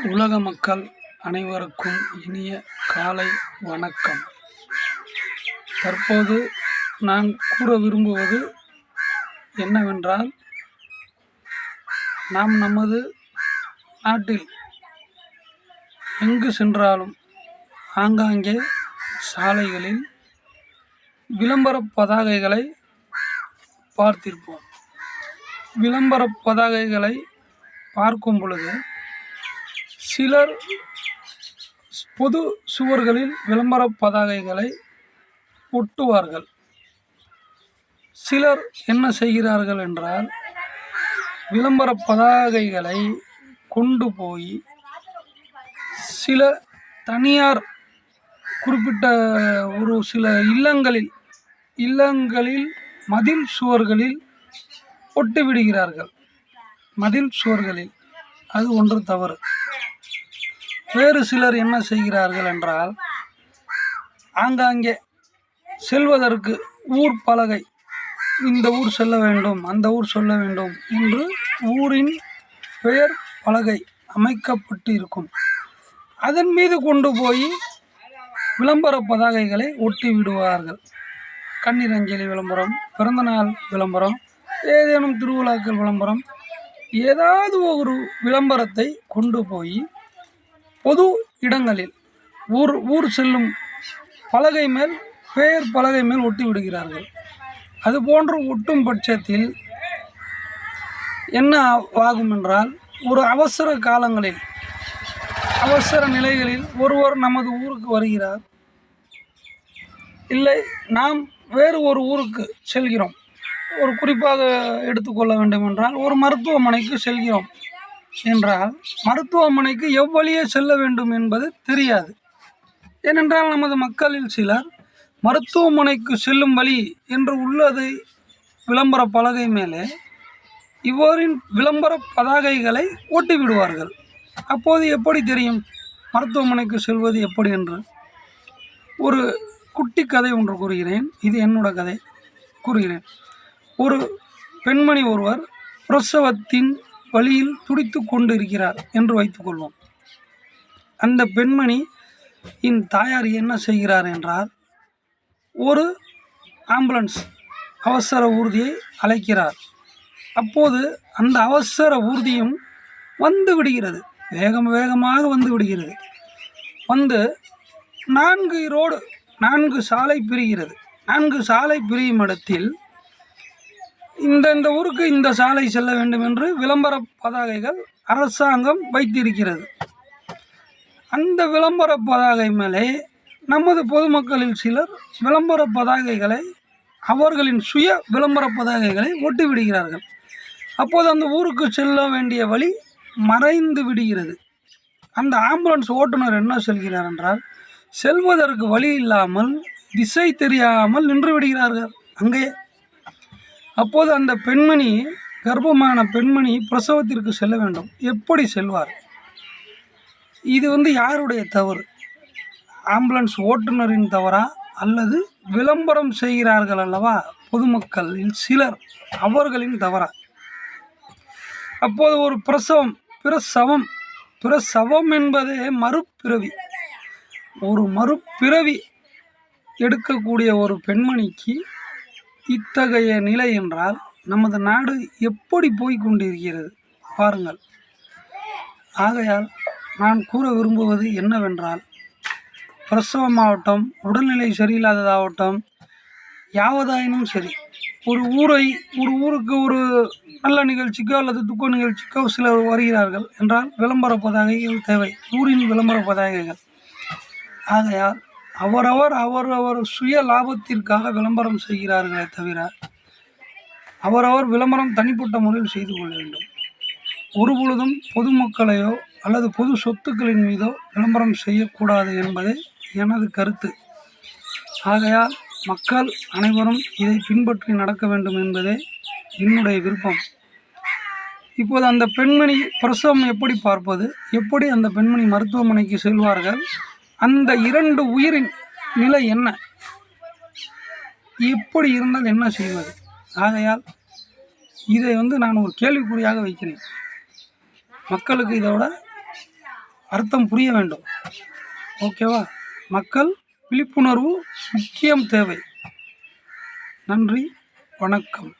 உலக மக்கள் அனைவருக்கும் இனிய காலை வணக்கம். தற்போது நான் கூற விரும்புவது என்னவென்றால் நாம் நமது நாட்டில் எங்கு சென்றாலும் ஆங்காங்கே சாலைகளில் விளம்பர பதாகைகளை பார்த்திருப்போம். விளம்பர பதாகைகளை பார்க்கும் பொழுது சிலர் பொது சுவர்களில் விளம்பர பதாகைகளை ஒட்டுவார்கள். சிலர் என்ன செய்கிறார்கள் என்றால் விளம்பர பதாகைகளை கொண்டு போய் சில தனியார் குறிப்பிட்ட ஒரு சில இல்லங்களில் இல்லங்களில் மதில் சுவர்களில் ஒட்டு விடுகிறார்கள் மதில் சுவர்களில். அது ஒன்று தவறு. வேறு சிலர் என்ன செய்கிறார்கள் என்றால் ஆங்காங்கே செல்வதற்கு ஊர் பலகை இந்த ஊர் செல்ல வேண்டும் அந்த ஊர் சொல்ல வேண்டும் என்று ஊரின் பெயர் பலகை அமைக்கப்பட்டு இருக்கும் அதன் மீது கொண்டு போய் விளம்பர பதாகைகளை ஒட்டி விடுவார்கள். கண்ணீர் அஞ்சலி விளம்பரம் பிறந்தநாள் விளம்பரம் ஏதேனும் திருவிழாக்கள் விளம்பரம் ஏதாவது ஒரு விளம்பரத்தை கொண்டு போய் பொது இடங்களில் ஊர் ஊர் செல்லும் பலகை மேல் பெயர் பலகை மேல் ஒட்டி விடுகிறார்கள். அது போன்று ஒட்டும் பட்சத்தில் என்ன ஆகும் என்றால் ஒரு அவசர காலங்களில் அவசர நிலைகளில் ஒருவர் நமது ஊருக்கு வருகிறார். இல்லை நாம் வேறு ஒரு ஊருக்கு செல்கிறோம். ஒரு குறிப்பாக எடுத்துக்கொள்ள வேண்டும் என்றால் ஒரு மருத்துவமனைக்கு செல்கிறோம். என்றால் மருத்துவமனைக்கு எவ்வழியே செல்ல வேண்டும் என்பது தெரியாது. ஏனென்றால் நமது மக்களில் சிலர் மருத்துவமனைக்கு செல்லும் வழி என்று உள்ளதை விளம்பர பலகை மேலே இவ்வாறின் விளம்பர பதாகைகளை ஓட்டி விடுவார்கள் அப்போது எப்படி தெரியும் மருத்துவமனைக்கு செல்வது எப்படி என்று? ஒரு குட்டி கதை ஒன்று கூறுகிறேன். இது என்னோட கதை. கூறுகிறேன். ஒரு பெண்மணி ஒருவர் பிரசவத்தின் வழியில் துடித்து கொண்டு இருக்கிறார் என்று வைத்துக்கொள்வோம் அந்த பெண்மணி என் தாயார் என்ன செய்கிறார்? என்றால் ஒரு ஆம்புலன்ஸ் அவசர ஊர்தியை அழைக்கிறார். அப்போது அந்த அவசர ஊர்தியும் வந்து விடுகிறது. வேகம் வேகமாக வந்து விடுகிறது. வந்து நான்கு ரோடு நான்கு சாலை பிரிகிறது. நான்கு சாலை பிரியும் இடத்தில் இந்த இந்த ஊருக்கு இந்த சாலை செல்ல வேண்டும் என்று விளம்பர பதாகைகள் அரசாங்கம் வைத்திருக்கிறது. அந்த விளம்பர பதாகை மேலே நமது பொதுமக்களில் சிலர் விளம்பர பதாகைகளை அவர்களின் சுய விளம்பர பதாகைகளை ஒட்டி விடுகிறார்கள் அப்போது அந்த ஊருக்கு செல்ல வேண்டிய வழி மறைந்து விடுகிறது. அந்த ஆம்புலன்ஸ் ஓட்டுநர் என்ன சொல்கிறார் என்றால் செல்வதற்கு வழி இல்லாமல் திசை தெரியாமல் நின்று விடுகிறார்கள். அங்கே அப்போது அந்த பெண்மணி கர்ப்பமான பெண்மணி பிரசவத்திற்கு செல்ல வேண்டும். எப்படி செல்வார்? இது வந்து யாருடைய தவறு? ஆம்புலன்ஸ் ஓட்டுநரின் தவறா? அல்லது விளம்பரம் செய்கிறார்கள் அல்லவா? பொதுமக்களில் சிலர் அவர்களின் தவறா? அப்போது ஒரு பிரசவம் பிரசவம் பிரசவம் என்பதே மறுபிறவி. ஒரு மறுபிறவி எடுக்கக்கூடிய ஒரு பெண்மணிக்கு இத்தகைய நிலை என்றால் நமது நாடு எப்படி போய்கொண்டிருக்கிறது பாருங்கள். ஆகையால் நான் கூற விரும்புவது என்னவென்றால் பிரசவம் ஆகட்டும் உடல்நிலை சரியில்லாததாகட்டும் யாவதாயினும் சரி ஒரு ஊரை ஒரு ஊருக்கு ஒரு நல்ல நிகழ்ச்சிக்கோ அல்லது துக்க நிகழ்ச்சிக்கோ சிலர் வருகிறார்கள் என்றால் விளம்பர பதாகைகள் தேவை. ஊரின் விளம்பர பதாகைகள். ஆகையால் அவரவர் அவரவர் சுய லாபத்திற்காக விளம்பரம் செய்கிறார்களே தவிர அவரவர் விளம்பரம் தனிப்பட்ட முறையில் செய்து கொள்ள வேண்டும். ஒரு பொழுதும் பொதுமக்களையோ அல்லது பொது சொத்துக்களின் மீதோ விளம்பரம் செய்யக்கூடாது என்பதே எனது கருத்து. ஆகையால் மக்கள் அனைவரும் இதை பின்பற்றி நடக்க வேண்டும் என்பதே என்னுடைய விருப்பம். இப்போது அந்த பெண்மணி பிரசவம் எப்படி பார்ப்பது? எப்படி அந்த பெண்மணி மருத்துவமனைக்கு செல்வார்கள்? அந்த இரண்டு உயிரின் நிலை என்ன? இப்படி இருந்தால் என்ன செய்வது? ஆகையால் இதை வந்து நான் ஒரு கேள்விக்குறியாக வைக்கிறேன். மக்களுக்கு இதோட அர்த்தம் புரிய வேண்டும். ஓகேவா மக்கள் விழிப்புணர்வு முக்கியம் தேவை. நன்றி. வணக்கம்.